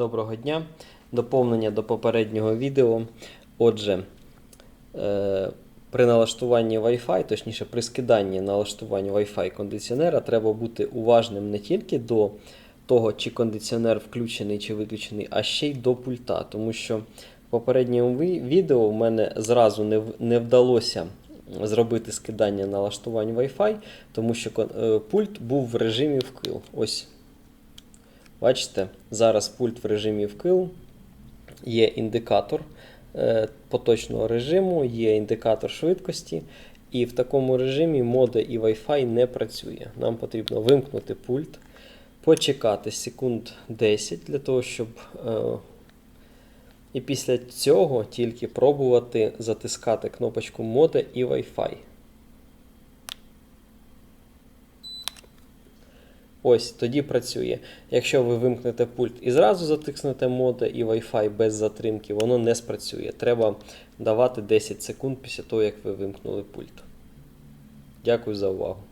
Доброго дня. Доповнення до попереднього відео. Отже, е, при налаштуванні Wi-Fi, точніше, при скиданні налаштування Wi-Fi кондиціонера, треба бути уважним не тільки до того, чи кондиціонер включений чи виключений, а ще й до пульта. Тому що в попередньому відео в мене зразу не, вдалося зробити скидання налаштувань Wi-Fi, тому що е, пульт був в режимі вкил. Ось Бачите, зараз пульт в режимі вкил, є індикатор е, поточного режиму, є індикатор швидкості, і в такому режимі мода і Wi-Fi не працює. Нам потрібно вимкнути пульт, почекати секунд 10 для того, щоб. Е, і після цього тільки пробувати затискати кнопочку мода і Wi-Fi. Ось тоді працює. Якщо ви вимкнете пульт і зразу затиснете мода і Wi-Fi без затримки, воно не спрацює. Треба давати 10 секунд після того, як ви вимкнули пульт. Дякую за увагу.